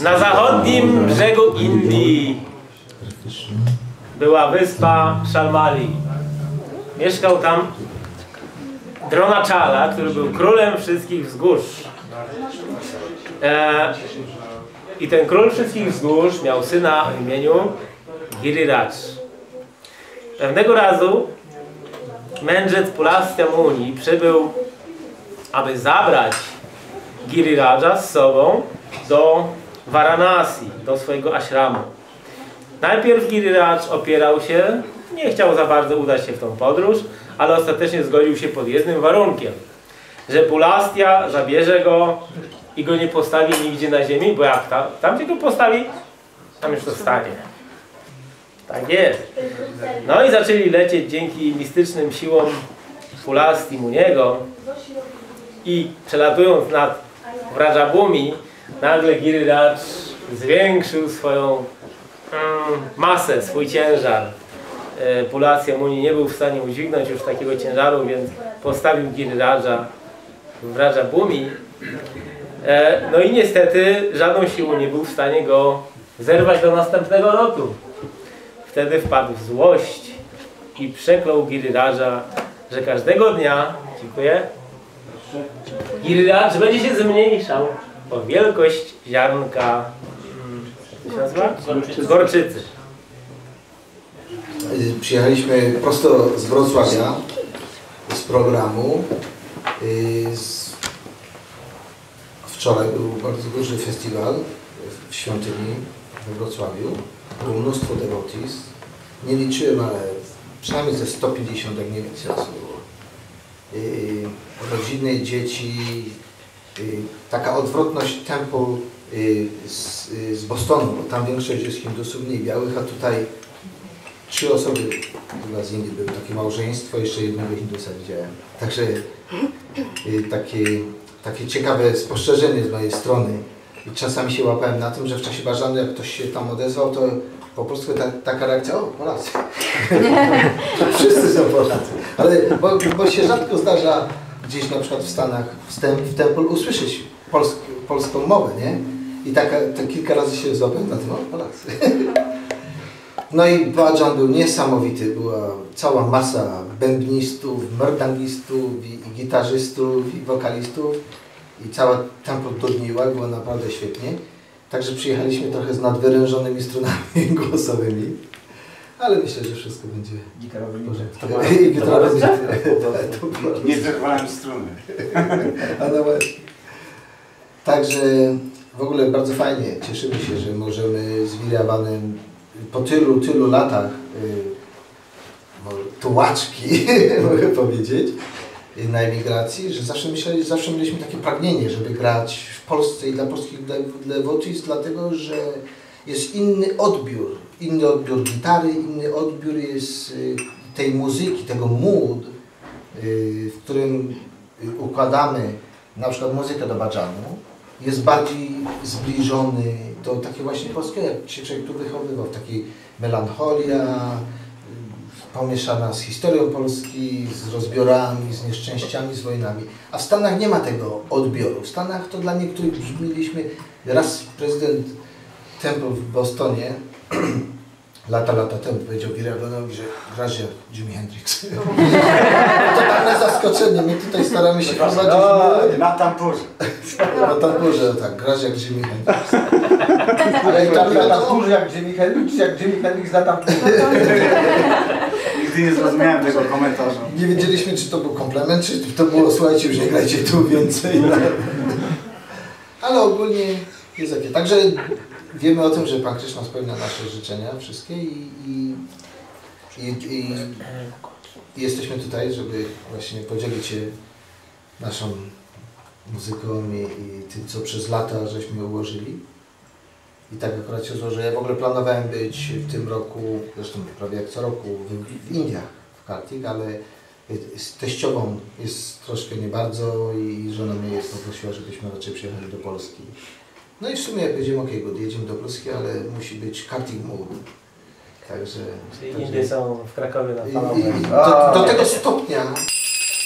Na zachodnim brzegu Indii była wyspa Shalmali. Mieszkał tam Dronachala, który był królem wszystkich wzgórz. E, I ten król wszystkich wzgórz miał syna o imieniu Giriraj. Pewnego razu mędrzec Pulastya Muni przybył, aby zabrać Giriraja z sobą do Varanasi, do swojego ashramu. Najpierw Giriraj opierał się, nie chciał za bardzo udać się w tą podróż, ale ostatecznie zgodził się pod jednym warunkiem, że Pulastya zabierze go i go nie postawi nigdzie na ziemi, bo jak tam, tam gdzie go postawi, tam już to stanie. Tak jest. No i zaczęli lecieć dzięki mistycznym siłom Pulasti Muniego i przelatując nad Wrajabhumi, nagle Giriraj zwiększył swoją mm, masę, swój ciężar. E, Pulasya Muni nie był w stanie udźwignąć już takiego ciężaru, więc postawił Giriraja w Wrajabhumi. E, no i niestety żadną siłą nie był w stanie go zerwać do następnego lotu. Wtedy wpadł w złość i przeklął Giriraja, że każdego dnia, dziękuję, Giriraj będzie się zmniejszał o wielkość ziarnka, jak to się nazywa? Gorczycy. Y, Przyjechaliśmy prosto z Wrocławia, z programu. Y. Wczoraj był bardzo duży festiwal w świątyni we Wrocławiu. Było mnóstwo devotees. Nie liczyłem, ale przynajmniej ze 150, jak nie więcej osób było. Y, Rodziny, dzieci, taka odwrotność tempu y, z, y, z Bostonu, bo tam większość jest Hindusów, mniej białych, a tutaj trzy osoby chyba z Indii były, takie małżeństwo, jeszcze jednego Hindusa widziałem. Także y, takie, takie ciekawe spostrzeżenie z mojej strony. I czasami się łapałem na tym, że w czasie bażanu, jak ktoś się tam odezwał, to po prostu ta, taka reakcja, o Polacy. Wszyscy są Polacy. Ale bo, bo się rzadko zdarza gdzieś na przykład w Stanach, w, tem, w Temple usłyszeć polsk, polską mowę, nie? I tak kilka razy się złapałem na tym, o Polacy. No i Bajan był niesamowity, była cała masa bębnistów, merdangistów, i, i gitarzystów, i wokalistów i cała tempo dudniła, było naprawdę świetnie. Także przyjechaliśmy trochę z nadwyrężonymi strunami głosowymi, ale myślę, że wszystko będzie Gitarowy w porządku. To ma- I było- Nie zerwałem struny. a no właśnie. Także w ogóle bardzo fajnie. Cieszymy się, że możemy z Wirawanem po tylu, tylu latach y, tułaczki, mogę powiedzieć, y, na emigracji, że zawsze myśleli, zawsze mieliśmy takie pragnienie, żeby grać w Polsce i dla polskich devotees, dlatego że jest inny odbiór, inny odbiór gitary, inny odbiór jest y, tej muzyki, tego mood, y, w którym y, układamy na przykład muzykę do bajanu, jest bardziej zbliżony do takiego właśnie polskiego, jak się człowiek tu wychowywał, takiej melancholia, pomieszana z historią Polski, z rozbiorami, z nieszczęściami, z wojnami. A w Stanach nie ma tego odbioru. W Stanach to dla niektórych brzmieliśmy, raz prezydent Temple w Bostonie lata, lata temu powiedział Girardenowi, że grasz jak Jimi Hendrix. Totalne zaskoczenie. My tutaj staramy się prowadzić O, na tampurze. na tamburze, tak, grasz jak Jimi Hendrix. Ale i tam Na tampurze jak Jimi Hendrix, jak Jimi Hendrix na tampurze. Nigdy nie zrozumiałem tego komentarza. nie wiedzieliśmy, czy to był komplement, czy to było, słuchajcie, już nie grajcie tu więcej. Ale ogólnie jest takie. Także wiemy o tym, że Pan Krishna spełnia nasze życzenia wszystkie i, i, i, i, jesteśmy tutaj, żeby właśnie podzielić się naszą muzyką i, i tym, co przez lata żeśmy ułożyli. I tak akurat się złożyło. Ja w ogóle planowałem być w tym roku, zresztą prawie jak co roku, w, w Indiach, w Kartik, ale z teściową jest troszkę nie bardzo i żona mnie jest poprosiła, żebyśmy raczej przyjechali do Polski. No i w sumie powiedziałem, okej, okay, jedziemy do Polski, ale musi być karting mood. Także... Czyli także- Indie są w Krakowie na falowej. do, do tego stopnia,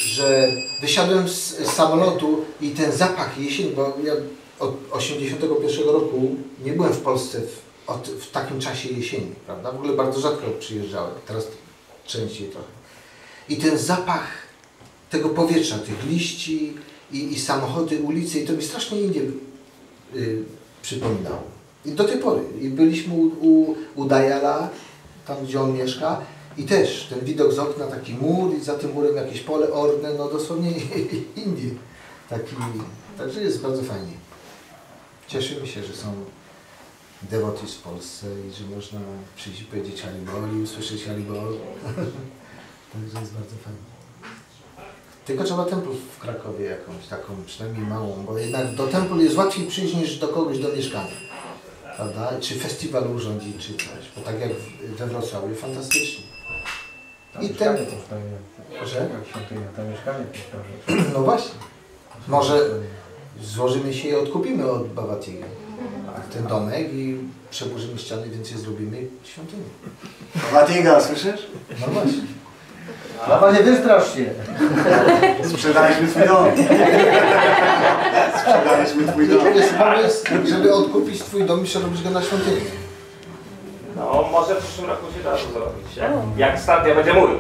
że wysiadłem z, samolotu i ten zapach jesień, bo ja od 81 roku nie byłem w Polsce w, od, w takim czasie jesieni, prawda? W ogóle bardzo rzadko przyjeżdżałem, teraz częściej trochę. I ten zapach tego powietrza, tych liści i, i samochody, ulice, i to mi strasznie Indię y, przypominało. I do tej pory. I byliśmy u, u, u Dajala, tam gdzie on mieszka, i też ten widok z okna, taki mur i za tym murem jakieś pole orne, no dosłownie Indie. Taki, także jest bardzo fajnie. Cieszymy się, że są devotees w Polsce i że można przyjść i powiedzieć Haribol i usłyszeć Haribol. także jest bardzo fajnie. Tylko trzeba templu w Krakowie jakąś taką, przynajmniej małą, bo jednak do templu jest łatwiej przyjść niż do kogoś do mieszkania. Prawda? Czy festiwal urządzić, czy coś. Bo tak jak w- we Wrocławiu, fantastycznie. I ten... Że? Świątynia, tam mieszkanie No właśnie. Może złożymy się i odkupimy od Bawatiga ten domek i przeburzymy ściany, więc je zrobimy świątynię. Watiga, słyszysz? No właśnie. Mama, nie wystrasz się. Sprzedaliśmy twój dom. Sprzedaliśmy twój dom. Jest pomysł, żeby odkupić twój dom i przerobić go na świątynię. No, może w przyszłym roku się da to zrobić. Jak, jak stadia będzie mój.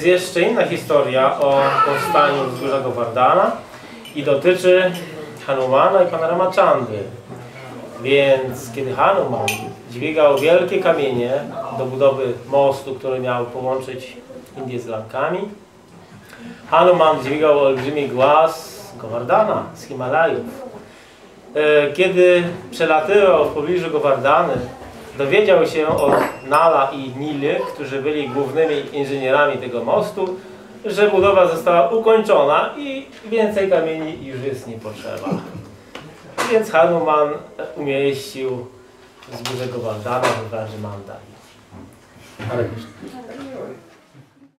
Jest jeszcze inna historia o powstaniu wzgórza Govardhana i dotyczy Hanumana i pana Ramachandry. Więc kiedy Hanuman dźwigał wielkie kamienie do budowy mostu, który miał połączyć Indię z Lankami, Hanuman dźwigał olbrzymi głaz Govardhana z Himalajów. E, Kiedy przelatywał w pobliżu Govardhany, dowiedział się od Nala i Nily, którzy byli głównymi inżynierami tego mostu, że budowa została ukończona i więcej kamieni już jest nie potrzeba. Więc Hanuman umieścił wzgórze Govardhana w branży Mandali. Ale